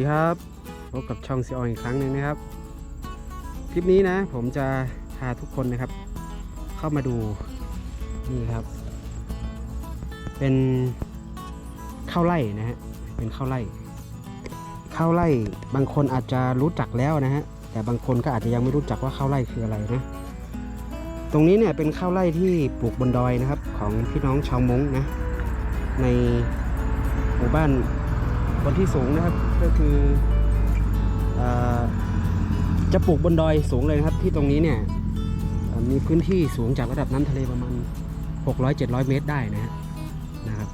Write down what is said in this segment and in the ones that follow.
ดีครับพบกับช่องซีออนอีกครั้งหนึ่งนะครับ คลิปนี้นะ ผมจะพาทุกคนนะครับ เข้ามาดูนี่ครับ เป็นข้าวไร่นะฮะเป็นข้าวไร่ข้าวไร่บางคนอาจจะรู้จักแล้วนะฮะแต่บางคนก็อาจจะยังไม่รู้จักว่าข้าวไร่คืออะไรนะตรงนี้เนี่ยเป็นข้าวไร่ที่ปลูกบนดอยนะครับ ของพี่น้องชาวมงนะในหมู่บ้าน บนที่สูงนะครับก็คืออจะปลูกบนดอยสูงเลยนะครับ ที่ตรงนี้เนี่ยมีพื้นที่สูงจากระดับน้ำทะเลประมาณ 600-700 เมตรได้นะฮะนะครับ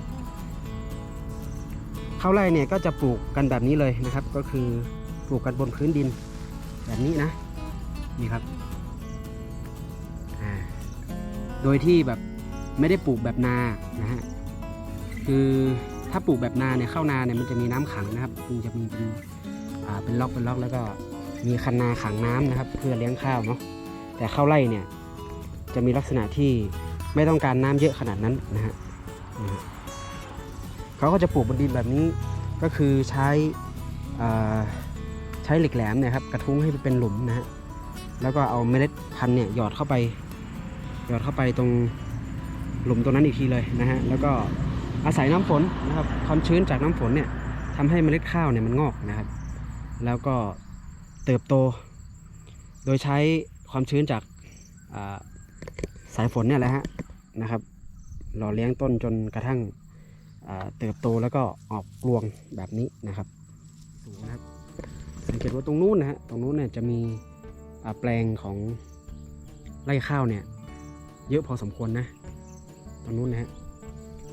ข้าวไร่เนี่ยก็จะปลูกกันแบบนี้เลยนะครับ ก็คือปลูกกันบนพื้นดินแบบนี้นะนี่ครับโดยที่แบบไม่ได้ปลูกแบบนานะฮะคือ ถ้าปลูกแบบนาเนี่ยข้าวนาเนี่ยมันจะมีน้ำขังนะครับมันจะมีเป็นเป็นล็อกเป็นล็อกแล้วก็มีคันนาขังน้ำนะครับ เพื่อเลี้ยงข้าวเนาะแต่ข้าวไร่เนี่ยจะมีลักษณะที่ไม่ต้องการน้ำเยอะขนาดนั้นนะฮะเขาก็จะปลูกบนดินแบบนี้ก็คือใช้ใช้เหล็กแหลมเนี่ยครับกระทุ้งให้เป็นหลุมนะฮะแล้วก็เอาเมล็ดพันธุ์เนี่ยหยอดเข้าไปหยอดเข้าไปตรงหลุมตรงนั้นอีกทีเลยนะฮะแล้วก็ อาศัยน้ำฝนนะครับความชื้นจากน้ำฝนเนี่ยทำให้เมล็ดข้าวเนี่ยมันงอกนะครับ แล้วก็เติบโต โดยใช้ความชื้นจากาสายฝนเนี่ยแหละฮะนะครับ หล่อเลี้ยงต้นจนกระทั่งเติบโตแล้วก็ออกรวงแบบนี้นะครับสูงนะครับสังเกตว่าตรงนู้นนะฮะตรงนู้นเนี่ยจะมีแปลงของไร่ข้าวเนี่ยเยอะพอสมควรนะตรงนู้นนะฮะ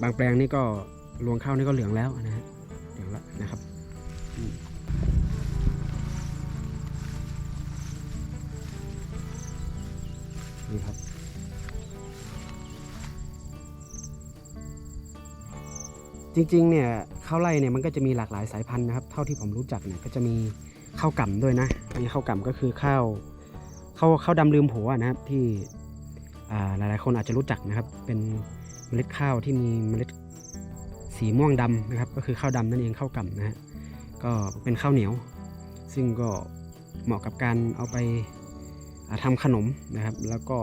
บางแปลงนี่ก็รวงข้าวนี่ก็เหลืองแล้วนะฮะเหลืองแล้วนะครับนี่ครับจริงๆ เนี่ยข้าวไร่เนี่ยมันก็จะมีหลากหลายสายพันธุ์นะครับ เท่าที่ผมรู้จักเนี่ยก็จะมีข้าวก่ำด้วยนะมีข้าวก่ำก็คือข้าวข้าวข้าวดำลืมผัวนะครับที่อ่าหลายๆคนอาจจะรู้จักนะครับเป็น ล็ดข้าวที่มีเมล็ดสีม่วงดำนะครับ ก็คือข้าวดำนั่นเองข้าวก่ำนะฮะก็เป็นข้าวเหนียว ซึ่งก็เหมาะกับการเอาไปาทำขนมนะครับ แล้วก็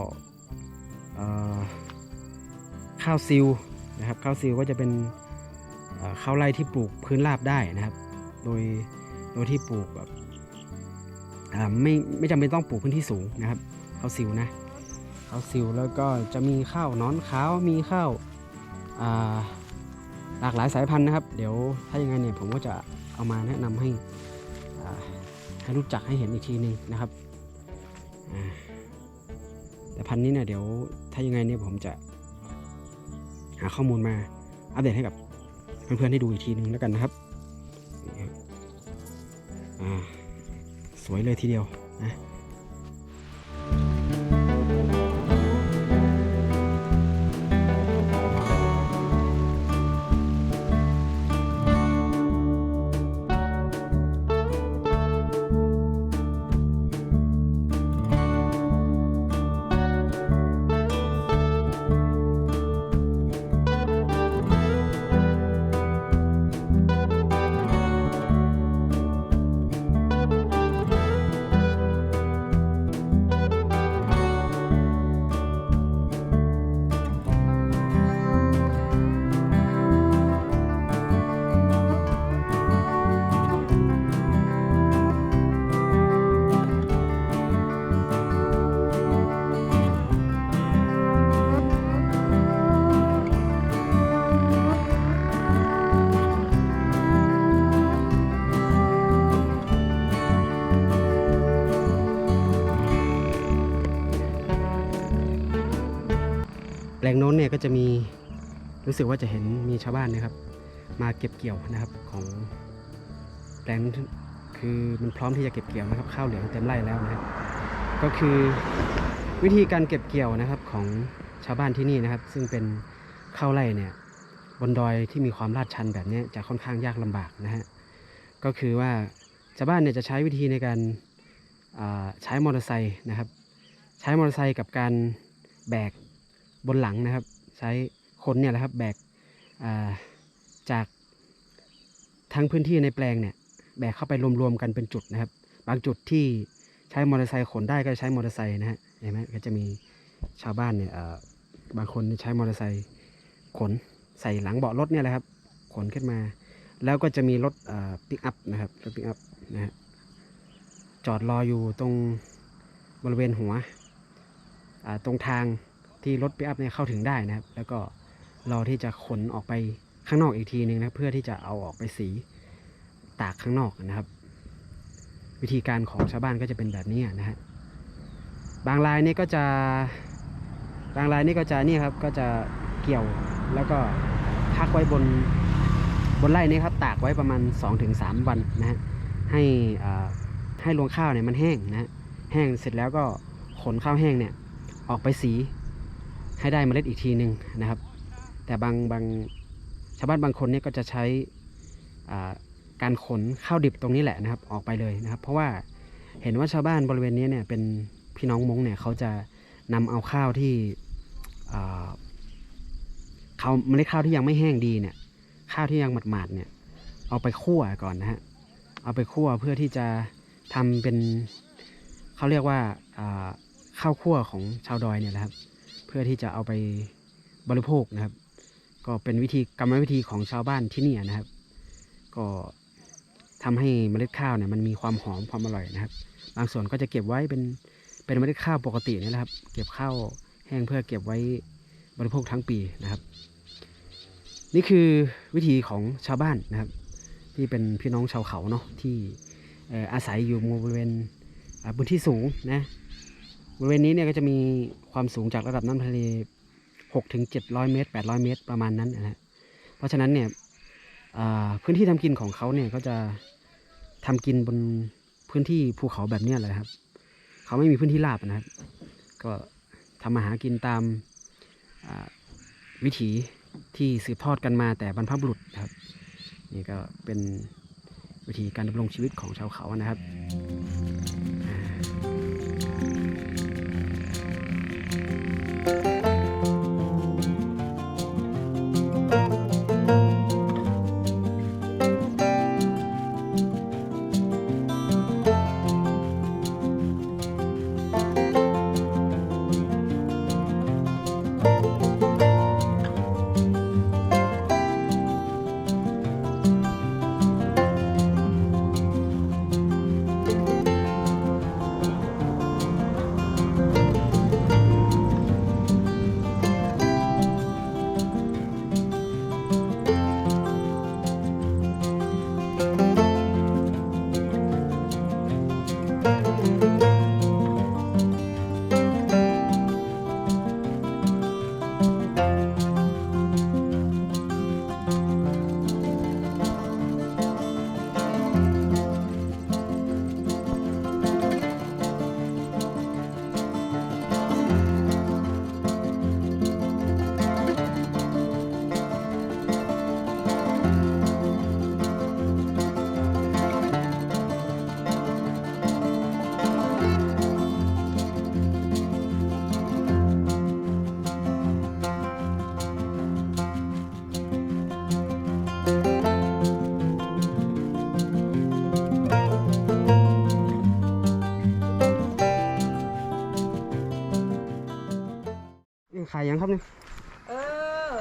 ข้าวซิลนะครับข้าวซิลก็จะเป็นข้าวไร่ที่ปลูกพื้นราบได้นะครับ โดยโดยที่ปลูกแบบไม่ไม่จำเป็นต้องปลูกพื้นที่สูงนะครับข้าวซิวนะ ข้าวซิวแล้วก็จะมีข้าวนอนขาวมีข้าวาหลากหลายสายพันธุ์นะครับ เดี๋ยวถ้ายังไงเนี่ยผมก็จะเอามาแนะนำให้ให้รู้จักให้เห็นอีกทีหนึ่งนะครับแต่พันธุ์นี้เนี่ยเดี๋ยวถ้ายังไงเนี่ยผมจะหาข้อมูลมาอัปเดตให้กับเพื่อนๆให้ดูอีกทีนึงแล้วกันนะครับสวยเลยทีเดียวนะ งโน้นเนี่ยก็จะมีรู้สึกว่าจะเห็นมีชาวบ้านนะครับ มาเก็บเกี่ยวนะครับของแปลงคือมันพร้อมที่จะเก็บเกี่ยวนะครับข้าวเหลืองเต็มไร่แล้วนะครับก็คือวิธีการเก็บเกี่ยวนะครับของชาวบ้านที่นี่นะครับ ซึ่งเป็นข้าวไร่เนี่ยบนดอยที่มีความลาดชันแบบนี้จะค่อนข้างยากลำบากนะฮะก็คือว่าชาวบ้านเนี่ยจะใช้วิธีในการใช้มอเตอร์ไซค์นะครับ ใช้มอเตอร์ไซค์กับการแบก บนหลังนะครับ ใช้คนเนี่ยแหละครับแบกจากทั้งพื้นที่ในแปลงเนี่ยแบกเข้าไปรวมๆกันเป็นจุดนะครับ บางจุดที่ใช้มอเตอร์ไซค์ขนได้ก็ใช้มอเตอร์ไซค์นะฮะเห็นไหมก็จะมีชาวบ้านเนี่ยบางคนใช้มอเตอร์ไซค์ขนใส่หลังเบาะรถเนี่ยแหละครับ ขนขึ้นมา แล้วก็จะมีรถปิกอัพนะครับรถปิกอัพนะฮะจอดรออยู่ตรงบริเวณหัวตรงทาง ที่รถปิกอัพเนี่ยเข้าถึงได้นะครับ แล้วก็รอที่จะขนออกไปข้างนอกอีกทีหนึ่งนะเพื่อที่จะเอาออกไปสีตากข้างนอกนะครับ วิธีการของชาวบ้านก็จะเป็นแบบนี้นะฮะบางรายนี่ก็จะบางรายนี่ก็จะนี่ครับก็จะเกี่ยวแล้วก็พักไว้บนบนไร่นี้ครับตากไว้ประมาณ 2-3 วันนะฮะให้อ่าให้รวงข้าวเนี่ยมันแห้งนะแห้งเสร็จแล้วก็ขนข้าวแห้งเนี่ยออกไปสี ให้ได้เมล็ดอีกทีหนึ่งนะครับ แต่บางบางชาวบ้านบางคนเนี่ยก็จะใช้การขนข้าวดิบตรงนี้แหละนะครับ ออกไปเลยนะครับ เพราะว่าเห็นว่าชาวบ้านบริเวณนี้เนี่ยเป็นพี่น้องมงเนี่ยเขาจะนำเอาข้าวที่อ่าข้าเมล็ดข้าวที่ยังไม่แห้งดีเนี่ย ข้าวที่ยังหมาดๆเนี่ย เอาไปคั่วก่อนนะฮะเอาไปคั่วเพื่อที่จะทำเป็นเขาเรียกว่าอ่าข้าวคั่วของชาวดอยเนี่ยนะครับ เพื่อที่จะเอาไปบริโภคนะครับ ก็เป็นวิธีกรรมวิธีของชาวบ้านที่นี่นะครับ ก็ทำให้เมล็ดข้าวเนี่ยมันมีความหอมความอร่อยนะครับ บางส่วนก็จะเก็บไว้เป็นเป็นเมล็ดข้าวปกตินี่แหละครับ เก็บข้าวแห้งเพื่อเก็บไว้บริโภคทั้งปีนะครับ นี่คือวิถีของชาวบ้านนะครับ ที่เป็นพี่น้องชาวเขาเนาะที่อาศัยอยู่บริเวณพื้นที่สูงนะ บริเวณนี้เนี่ยก็จะมีความสูงจากระดับน้ำทะเล6ถึง700 เมตร 800 เมตร ประมาณนั้นนะฮะเพราะฉะนั้นเนี่ยพื้นที่ทำกินของเขาเนี่ยก็จะทำกินบนพื้นที่ภูเขาแบบนี้เลยครับ เขาไม่มีพื้นที่ราบนะครับ ก็ทำมาหากินตามาวิถีที่สืบทอดกันมาแต่บรรพบุรุษครับ นี่ก็เป็นวิธีการดำรงชีวิตของชาวเขานะครับายยังครับเนี่ยเออ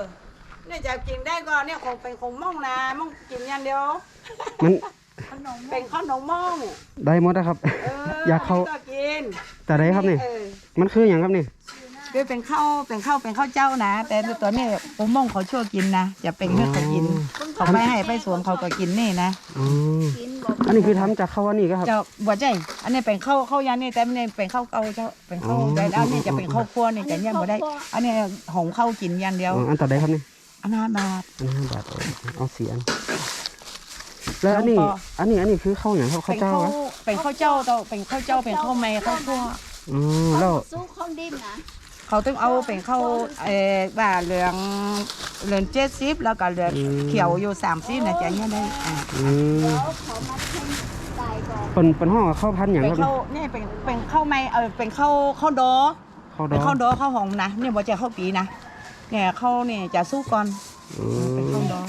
เนี่ยจะกินได้ก็เนี่ยคงเป็นคงม่องนะม่องกินอย่างเดียว มันเป็นข้าวหนมม่องได้หมดนะครับเออออยากเข้าก็กินแต่ได้ครับนี่เออมันคืออย่างครับนี่ คือเป็นข้าวเป็นข้าวเป็นข้าวเจ้านะ แต่ตัวนี้ผมม่องเขาชั่วกินนะจะเป็นเพื่อเขากินเขาไปให้ไปสวนเขาก็กินนี่นะอ๋ออันนี้คือทำจากข้าวอันนี้ก็ครับเจ้าบัวใจ อันนี้เป็นข้าวข้าวยานี่แต่ไม่ได้เป็นข้าวเก่าเจ้าเป็นข้าวอ๋อแต่อันนี้จะเป็นข้าวคั่วนี่จะย่างบ่ได้ อันนี้หอมข้าวกินอย่างเดียวอ๋ออันต่อได้ครับนี่อันนั้นบาทอันห้าบาทเออเอาเสียนแล้วอันนี้น้องปออันนี้อันนี้คือข้าวอย่างครับข้าวเป็นเจ้าข้าวอะเป็นข้าวเจ้าต่อเป็นข้าวเจ้าเป็นข้าวแม่ข้าวคั่วอ๋อแล้วสู้ข้าวดิ้นนะ เขาต้องเอาเป็นข้าวเอ่อว่าเหลืองเหลืองเจ็ดสิบแล้วก็เหลืองเขียวอยู่สามสิบนะจะเนี่ยได้อ่าอืมแล้วเขามาเพ่งตายก่อนเป็นเป็นห้องข้าวพันธุ์อย่างเป็นครับข้าวเนี่ยเป็นเป็นข้าวไม่เออเป็นข้าวข้าวดอ ข้าวดเป็อนงข้าวดอข้าวหอมนะเนี่ยบ่จะข้าวปีนะเนี่ยข้าวเนี่ยจะสู้ก่อนอืเป็นมข้าวดอ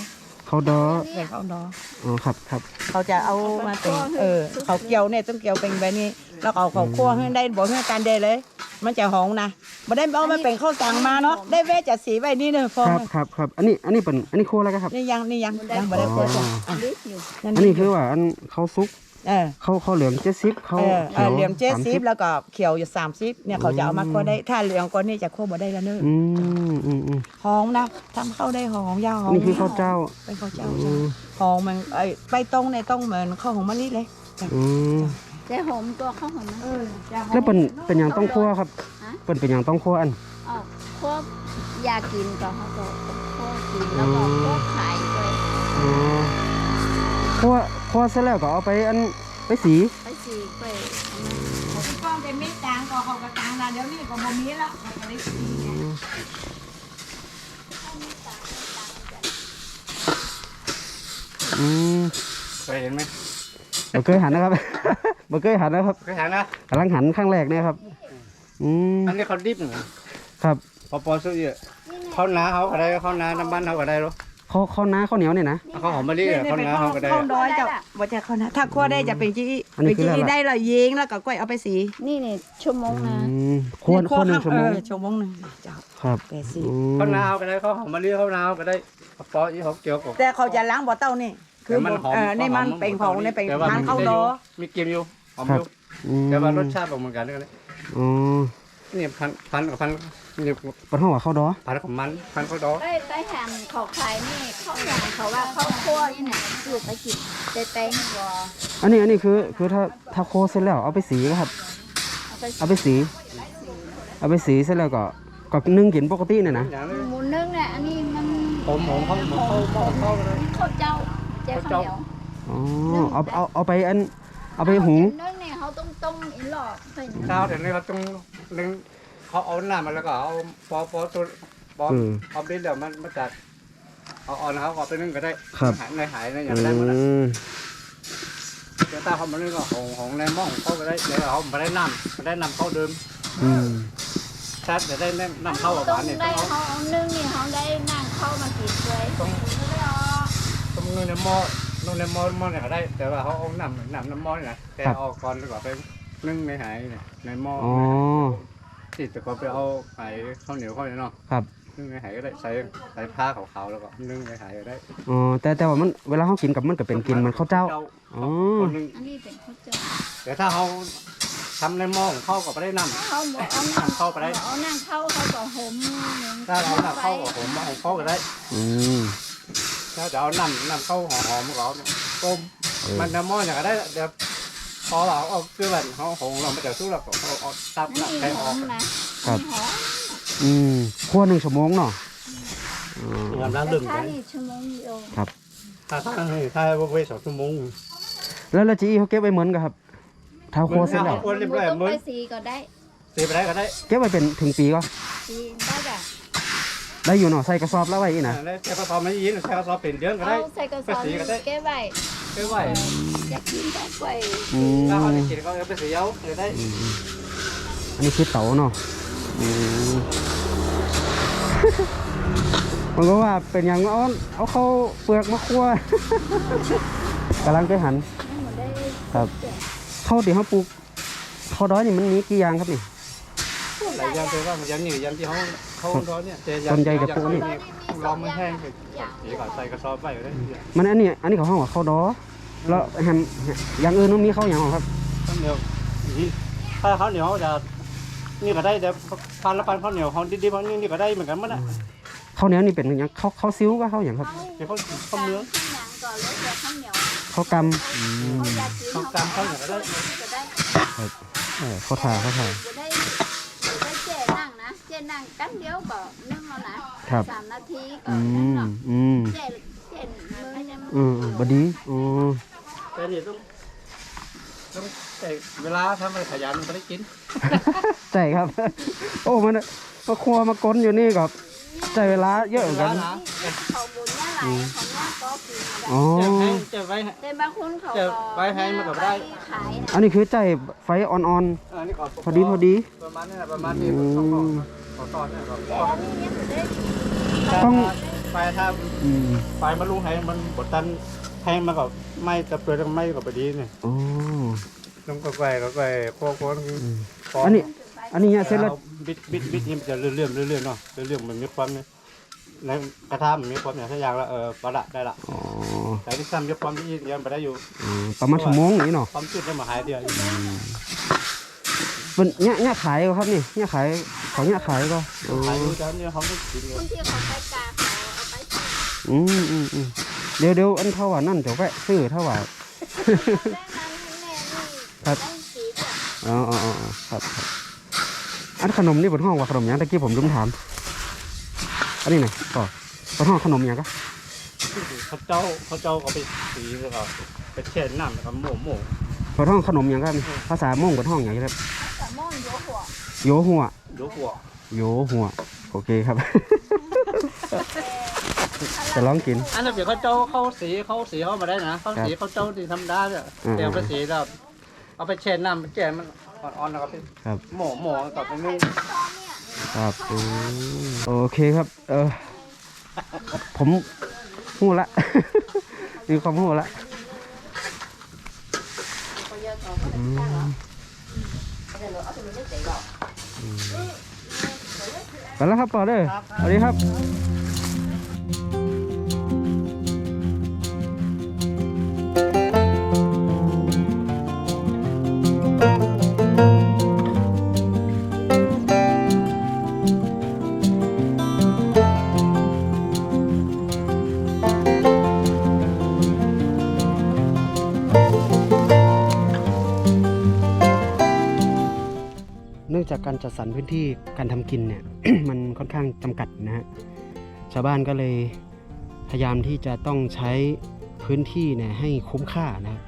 ข้าวดอแบ่งข้าวดออ๋อครับครับเขาจะเอามาเป็นเออเขาเกี่ยวเนี่ยต้องเกี่ยวเป็นแบบนี้ แล้วก็เอาเขาคั่วให้ได้บอกให้การเดเลย มันจะหอมนะไม่ได้เอามาเป็นข้าวตังมาเนาะได้แว่จะสีไว้นี่เนอะฟองครับครับครับอันนี้อันนี้เป็นอันนี้ครัวแล้วครับนี่ยังนี่ยังยังไม่ได้คั่วจ้ะอะลิฟอยู่อันนี้คือว่าอันเขาซุกเออเขาเขาเหลืองเจ็ดสิบเขาเออเอขีอยวเหลี่ยมเจ็ดสิบ30แล้วก็เขียวอยู่สามสิบเนี่ยเขาจะเอามาคั่วได้ถ้าเหลืองกว่านี้จะคั่วบ่ได้แล้วเนอะอืมอืมอืมหอมนะทำข้าวได้หอมยาวหอมนี่คือข้าวเจ้าเป็นข้าวเจ้าอืจ้ะมหอมมันไอ้ใบตองเนี่ยต้องเหมือนข้าวหอมมะลิเลยอืม แต่หอมตัวข้าวหอมนะเออจะหอมแล้วเป็นเป็นอย่างต้องคั่วครับฮะเป็นเป็นอย่างต้องคั่วอันอ๋อพวกยากินก็เขาก็พวกกินแล้วก็พวกขายไปอ๋อคั่วคั่วเสร็จแล้วก็เอาไปอันไปสีไปสีไปผมก้องเป็นเม็ดจางก็เขากระจางนะเดี๋ยวนี้ก็บ่มีแล้วเขาก็ได้สีไงอืมเคยเห็นไหม บ่เคยหันนะครับ บ่เคยหันนะครับเคยเห็นนะกำลังหันข้างแรกเนี่ยครับ อืมอันนี้เขาดิบหนูครับ พอปอสุเยอะเขาหนาเขาก็ได้เขาหนาน้ำมันเขาก็ได้หรอข้าวข้าวหน้าข้าวเหนียวเนี่ยนะเขาหอมมะลิอะเขาหนาเขาก็ได้ข้าวน้อยจะบ่จะข้าวนะถ้าคั่วได้จะเป็นจี้อันนี้เป็นคืออะไรจี้ได้และยิงแล้วก็กล้วยเอาไปสี นี่นี่ชั่วโมงนะอืมคั่วคั่วหนึ่งชั่วโมงเออชั่วโมงหนึงเจ้าครับแปดสิบอืมเขาหนาเขาก็ได้เขาหอมมะลิเขาหนาเขาก็ได้ปอยี่เขาเกี่ยวกับแต่เขาจะล้างบ่อเต้านี่ คือแต่มันหอมเออนี่มันเป็นของนี่เป็นแต่ว่าทานมีข้าวดอมีกลินอยู่หอมครัอบยู่อืมแต่ว่ารสชาติเหมือนกันเลยอ๋อนี่พันพันกับพันนี่ปะท้องว่าข้าวดอพันของมันพันเขาดอไปไปแฮมเขาขายนี่เขาอย่างเขาว่าเขาคั่วนี่เนี่ยอยู่ไปกินแต่แตงวออันนี้อันนี้คือคือถ้าถ้าโคเสร็จแล้วเอาไปสีครับ เอาไปเอาไปสี เอาไปสีเสร็จแล้วก็ก็นึ่งกินปกติเนี่ยนะอย่างนี้หมูนึ่งเนี่ยอันนี้มันหอมหอมเขาหอมเขาหอมเขาก็ได้ข้าวเจ้าเจ้าข้าวเหนียวอ๋อเอาเอาเอาไปอันเอาไปหุงนึ่งเนี่ยเขาต้องต้มอีหลอดใส่ข้าวเดี๋ยวนี้เขาต้องนึ่งเขาเอาหน้ามันแล้วก็เอาปอปอตัวปออืมเอาดินเดี๋ยวมันมาจัดเอาอ่อนเขาเอาไปนึ่งก็ได้ครับหายในหายในอย่างอืได้หมดนะมเดี๋ยวตาเขามานึ่งก็ของของในหม้อของเขาก็ได้เดี๋ยวเขาไม่ได้น้ำไม่ได้น้ำเข้าเดิมอืมชัดเดี๋ยวได้น้ำเข้าหต้วานมเนี่ยได้ต้องเอาเขาเอานึ่งนี่เขาได้นั่งเข้ามากินด้วย ต้องต้องนึ่งในหม้อนึ่งในหม้อหม้อเนี่ยก็ได้ แต่ว่าเขาเอาน้ำน้ำน้ำหม้อนี่นะแต่เอาก่อนดีกว่าไปนึ่งในหายเนี่ยในหม้ออ๋อ ติดแต่ก็ไปเอาไข่ข้าวเหนียวเข้าไปเนาะครับ นึ่งในหายก็ได้ใส่ใส่ผ้าขาวๆแล้วก็นึ่งในหายก็ได้อ๋อแต่แต่ว่ามันเวลาเขากินกับมันก็เป็นกินมันข้าวเจ้า อ๋อ คนหนึ่งอันนี้เป็นข้าวเจ้าแต่ถ้าเขาทำในหม้อของเขาก็ไม่ได้น้ำ เขาบอกเอานั่งเข้าไปได้ เอานั่งเข้าเขาก็ห่มหนึ่งถ้าเราน้ำเข้ากับผมของเขาก็ได้ อืม ถ้าจะเอาน้ำน้ำเข้าหอมๆก็เอาต้มเออ มันน้ำหม้ออย่างก็ได้เดี๋ยวพอเราเอาเกลือแบบเขาหงเราไม่จะสู้เราก็เอาเอาตับนี่ใช้หอออกมนะนี่หอมอืมคั่วหนึ่งชั่วโมงเนาะอ๋องานล้างแต่ลืมถ้าไปนี่ชั่วโมงเดียวถ้าถ้าถ้าเว้ยสองชั่วโมง แล้วแล้วจีอีเขาเก็บไว้เหมือนกันครับถ้าคั่วเสร็จแล้วคนเรียบร้อยต้องมื้อไปสีก็ได้ตีไปได้ก็ได้เก็บไว้เป็นถึงปีก็ สีได้จ้ะ ได้อยู่เนาะใส่กระสอบแล้วไว้อีกนะได้แต่ก็ตอนไม่ยินแต่ก็ตอนเป็นเดือนก็เอาได้ใส่กระสอบไปสีก็ได้เก็บไว้ไม่ไหวอยากกินก็ไปอืมถ้าเขาจะกินก็เอาไปเสียเอาเดี๋ยวได้อืมอันนี้คือเต๋าเนาะอืมมันก็ว่าเป็นอย่างเอาเอาเข้าเปลือกมาคั่ว กำลังไปหันไม่หมดได้ครับเข้าวที่เขาปลูกข้าวดอยนี่มันมีกี่อย่างครับนี่ หลายอย่างแต่ว่ามันยังนี่ยังที่เขา เขาร้อนเนี่ยแต่ส่วนใหญ่กับพวกนี้ลองมันแห้งเลยสีก่อนใส่กระสอบไปก็ได้มันอันนี้อันนี้เขาห้องว่าข้าวดอแล้วแฮมอย่างอื่นมันมีข้าวอย่างหรอครับข้าวเหนียวนี่ถ้าข้าวเหนียวเขาจะนี่ก็ได้แต่พันละพันข้าวเหนียวเขาดิบๆเขานี่นี่ก็ได้เหมือนกันมั้งนะข้าวเหนียวนี่เป็นอย่างข้าวข้าวซิ้วก็ข้าวอย่างครับเดี๋ยวเขาข้าวเหนียวข้าวหนังก่อนแล้วเดี๋ยวข้าวเหนียวข้าวกำอืมเขาอยากกินข้าวกำข้าวเหนียวก็ได้ก็ได้เออข้าวถ่าข้าวถ่า จะได้จะได้เจ๊นั่ง นะเจ๊นั่งกันเดียวก็นึ่งแล้วนะครับ สามนาทีก็อืนั่งมเนาะอืมเจ๊เจ๊มือยังอืมอืมบดีอ๋อแต่นี่ต้องต้องแต่เวลาทำอะไรขยันมันก็ได้กินใช่ครับ โอ้มันมาครัวมากลนอยู่นี่ก็ใช้เวลาเยอะเหมือนกันเขาบุญเนี่ยหลายของเนี่ยก็กินได้อ๋อเจ็บให้เจ็บไว้ แต่บางคนเขาเจะไว้ให้มันก็ได้ ขายนะอันนี้คือใจไฟอ่อนอันนี้ก็ๆพอดีพอดี ประมาณนี้ประมาณนี้ต้องขอขอตอนเนี่ย ก็แต่อันนี้ยังไม่ได้ต้องไฟถ้าอืมไฟมาลุงให้มันบดตันแห้งมากับไหม้ตะเปื่อยต้องไหม้กับพอดีเนี่ยอ๋อต้องก็ไกลก็ไกลโค้งโค้งอืมอันนี้ อันนี้เนี่ยเสร็จแล้วบิดบิดบิดนี่มันจะเรื่อยๆเรื่อยๆเนาะเรื่อยๆมันมีความเนี่ยในกระทะมันมีความอย่างถ้าอย่างละเออปลาละได้ละอ๋อแต่ที่ซ้ำยกความที่ยังไปได้อยู่อืมประมาณชั่วโมงนี้เนาะความจุดได้มาหายเดียว มันเนี่ยเนี่ยขายก็ครับนี่เนี่ยขายของเนี่ยขายก็อ๋อขายอยู่แต่เนี่ยเขาไม่กินเลคยนที่เขาไปกาเขาเอาไปใส่อืมอืมอืมเดี๋ยวเดี๋ยวอันเท่าว่านั่นเดี๋ยวแวะซื้อเท่าว่าแม่นั้นแม่นี่ครับได้สีเดียวอ๋ออ๋ออ๋อครับครับอันขนมนี่บนห้องว่าขนมหยังตะกี้ผมลืมถามอันนี้ไหนก็บนห้องขนมหยังก็เขาเจ้าเขาเจ้าเขาไปสีแล้วก็ไปเช็ดน้ำแล้วก็หมูหมูบนห้องขนมหยังก็ภาษาม่งบนห้องหยังครับแต่ ม่อนโยหัวโยหัวดูหัวโยหัวโอเคครับ จะลองกิน อันนั้นเดี๋ยวเขาเจ้าเขาสีเขาสีเขามาได้นะเขาสีเขาเจ้าที่ธรรมดาเนี่ยอืมเดี๋ยวไปสีแล้วเอาไปเช็ดน้ำไปแจ่มันอ่อนๆแล้วก็ไปครับ หมูหมูกับไปนึ่งตอนเนี่ยครับอืมโอเคครับ เออ ผมหู้ละมีความหู้ละอืมอืม ไปแล้วครับปอเด้อสวัสดีครับ จากการจัดสรรพื้นที่การทำกินเนี่ย มันค่อนข้างจำกัดนะฮะชาวบ้านก็เลยพยายามที่จะต้องใช้พื้นที่เนี่ยให้คุ้มค่านะ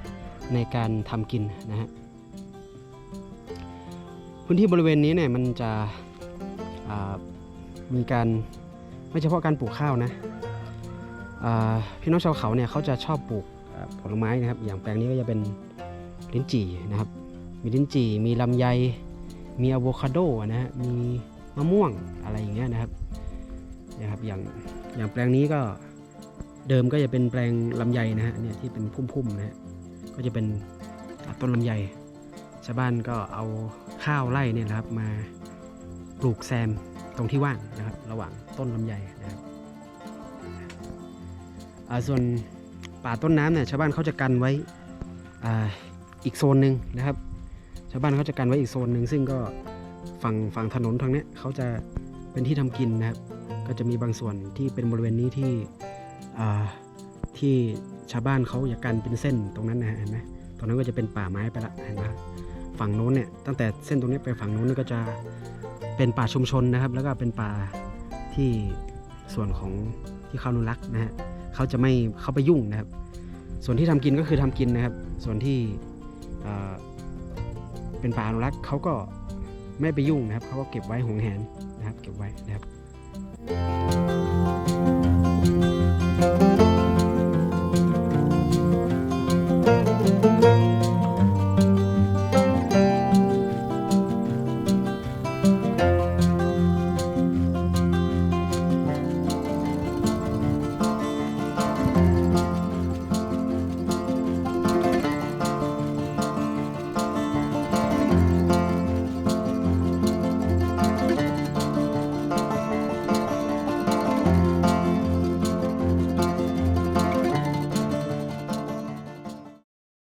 ในการทำกินนะฮะพื้นที่บริเวณนี้เนี่ยมันจะมีการไม่เฉพาะการปลูกข้าวนะพี่น้องชาวเขาเนี่ยเขาจะชอบปลูกผลไม้นะครับ อย่างแปลงนี้ก็จะเป็นลิ้นจี่นะครับ มีลิ้นจี่มีลำไย มีอะโวคาโดนะฮะมีมะม่วงอะไรอย่างเงี้ยนะครับนะครับอย่างอย่างแปลงนี้ก็เดิมก็จะเป็นแปลงลำไยนะฮะเนี่ยที่เป็นพุ่มๆนะฮะก็จะเป็นต้นลำไยชาวบ้านก็เอาข้าวไร่เนี่ยนะครับมาปลูกแซมตรงที่ว่างนะครับ ระหว่างต้นลำไยนะครับส่วนป่าต้นน้ำเนี่ยชาวบ้านเขาจะกันไว้ออีกโซนหนึ่งนะครับ ชาวบ้านเขาจะกันไว้อีกโซนหนึ่งซึ่งก็ฝั่งฝั่งถนนทางนี้เขาจะเป็นที่ทำกินนะครับ ก็จะมีบางส่วนที่เป็นบริเวณนี้ที่ที่ชาวบ้านเขาอยากกันเป็นเส้นตรงนั้นนะฮะเห็นไหมตรงนั้นก็จะเป็นป่าไม้ไปละเห็นไหมฝั่งโน้นเนี่ยตั้งแต่เส้นตรงนี้ไปฝั่งโน้นนี่ก็จะเป็นป่าชุมชนนะครับ แล้วก็เป็นป่าที่ส่วนของที่เขาอนุรักษ์นะฮะเขาจะไม่เข้าไปยุ่งนะครับ ส่วนที่ทำกินก็คือทำกินนะครับ ส่วนที่ เป็นป่าอนุรักษ์เขาก็ไม่ไปยุ่งนะครับเขาก็เก็บไว้หวงแหนนะครับ เก็บไว้นะครับ